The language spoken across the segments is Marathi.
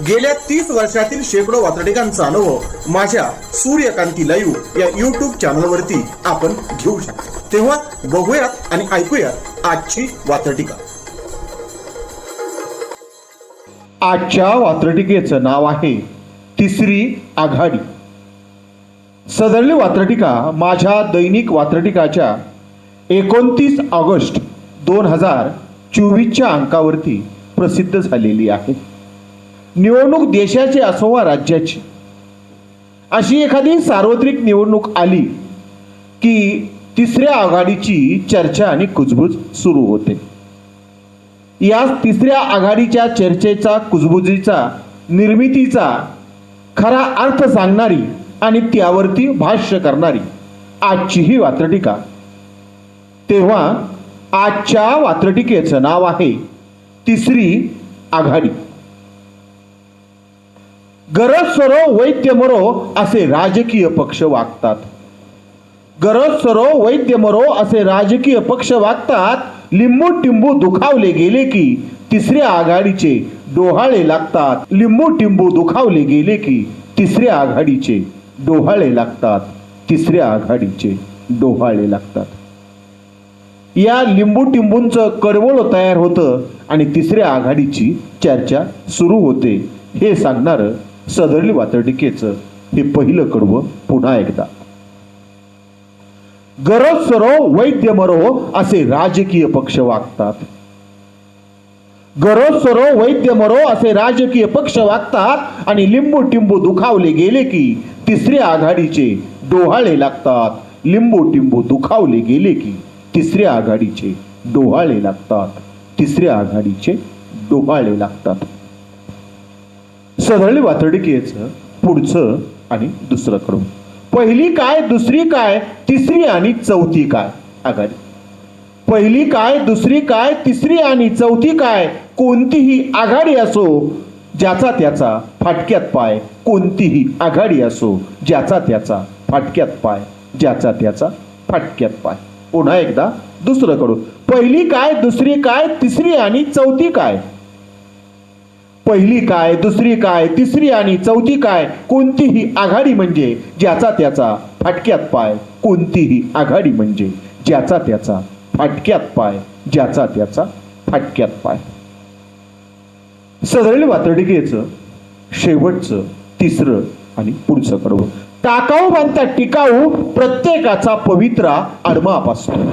गेल्या तीस वर्षातील शेकडो वातडिकांचा अनुभव माझ्या सूर्यकांती लाईव्ह या युट्यूब चॅनलवरती आपण घेऊ शकतो. तेव्हा बघूयात आणि ऐकूयात आजची वातडिका आजच्या वात्रटिकेचं नाव आहे तिसरी आघाडी. सदरली वात्रटिका माझ्या दैनिक वात्रटिकाच्या एकोणतीस ऑगस्ट दोन हजार चोवीसच्या अंकावरती प्रसिद्ध झालेली आहे. निवडणूक देशाची असो वा राज्याची. अशी एखादी सार्वत्रिक निवडणूक आली की तिसऱ्या आघाडीची चर्चा आणि कुजबूज सुरू होते. या तिसऱ्या आघाडीच्या चर्चेचा कुजबुजीचा निर्मितीचा खरा अर्थ सांगणारी आणि त्यावरती भाष्य करणारी आजची ही वात्रटिका. तेव्हा आजच्या वात्रटिकेचं नाव आहे तिसरी आघाडी. गरज सरो वैद्य मरो असे राजकीय पक्ष वागतात. गरज सरो वैद्य मरो असे राजकीय पक्ष वागतात. लिंबू टिंबू दुखावले गेले की तिसऱ्या आघाडीचे डोहाळे लागतात. लिंबू टिंबू दुखावले गेले की तिसऱ्या आघाडीचे डोहाळे लागतात. तिसऱ्या आघाडीचे डोहाळे लागतात. या लिंबू टिंबूंचं कडवळ तयार होतं आणि तिसऱ्या आघाडीची चर्चा सुरू होते. हे सांगणारं सदरली वातर्टिकेचं हे पहिलं कडवं पुन्हा एकदा. गरज सरो वैद्य मरो असे राजकीय पक्ष वागतात. गरज सरो वैद्य मरो असे राजकीय पक्ष वागतात आणि लिंबू टिंबू दुखावले गेले की तिसऱ्या आघाडीचे डोहाळे लागतात. लिंबू टिंबू दुखावले गेले की तिसऱ्या आघाडीचे डोहाळे लागतात. तिसऱ्या आघाडीचे डोहाळे लागतात. सदरली वातडिकेचं पुढचं आणि दुसरं कडून पहिली काय दुसरी काय तिसरी आणि चौथी काय? आघाडी. पहिली काय दुसरी काय तिसरी आणि चौथी काय? कोणतीही आघाडी असो ज्याचा त्याचा फाटक्यात पाय. कोणतीही आघाडी असो ज्याचा त्याचा फाटक्यात पाय. ज्याचा त्याचा फाटक्यात पाय. पुन्हा एकदा दुसरं कडून पहिली काय दुसरी काय तिसरी आणि चौथी काय? पहिली काय दुसरी काय तिसरी आणि चौथी काय कोणतीही आघाडी म्हणजे ज्याचा त्याचा फाटक्यात पाय. कोणतीही आघाडी म्हणजे ज्याचा त्याचा फाटक्यात पाय ज्याचा त्याचा फाटक्यात पाय. सदरली वातडिकेचं शेवटचं तिसरं आणि पुढचं कडवं टाकाऊ बांधता टिकाऊ प्रत्येकाचा पवित्रा आडमापासून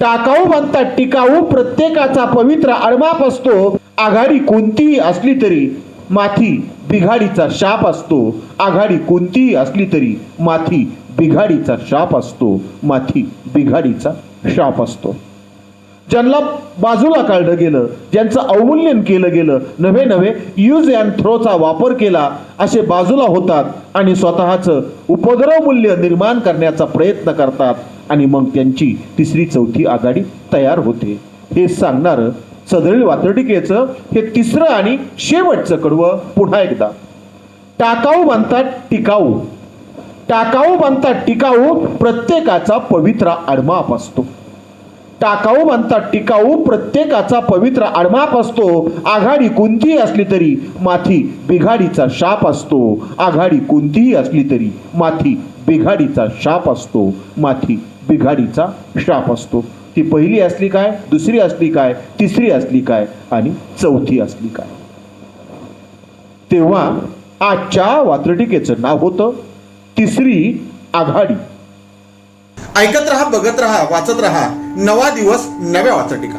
टाकाऊ बनतात टिकाऊ प्रत्येकाचा पवित्र आडमाप असतो. आघाडी कोणतीही असली तरी माथी बिघाडीचा शाप असतो. आघाडी कोणतीही असली तरी माथी बिघाडीचा शाप असतो. माथी बिघाडीचा शाप असतो. ज्यांना बाजूला काढलं गेलं ज्यांचं अवमूल्यन केलं गेलं नव्हे नव्हे यूज अँड थ्रोचा वापर केला असे बाजूला होतात आणि स्वतःचं उपद्रव मूल्य निर्माण करण्याचा प्रयत्न करतात. आणि मग त्यांची तिसरी चौथी आघाडी तयार होते. हे सांगणारं सदरील वातडिकेचं हे तिसरं आणि शेवटचं कडवं पुन्हा एकदा. टाकाऊ बांधतात टिकाऊ. टाकाऊ बांधतात टिकाऊ प्रत्येकाचा पवित्रा आडमाप असतो. टाकाऊ बांधतात टिकाऊ प्रत्येकाचा पवित्र आडमाप असतो. आघाडी कोणतीही असली तरी माथी बिघाडीचा शाप असतो. आघाडी कोणतीही असली तरी माथी बिघाडीचा शाप असतो. माथी बिघाडीचा शाप असतो. ती पहिली असली काय दुसरी असली काय तिसरी असली काय आणि चौथी असली काय. तेव्हा आजच्या वात्रटिकेचं नाव होतं तिसरी आघाडी. ऐकत रहा बघत रहा वाचत रहा. नवा दिवस नव्या वाचटिका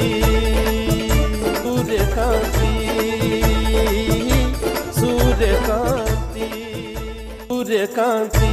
কাঁদি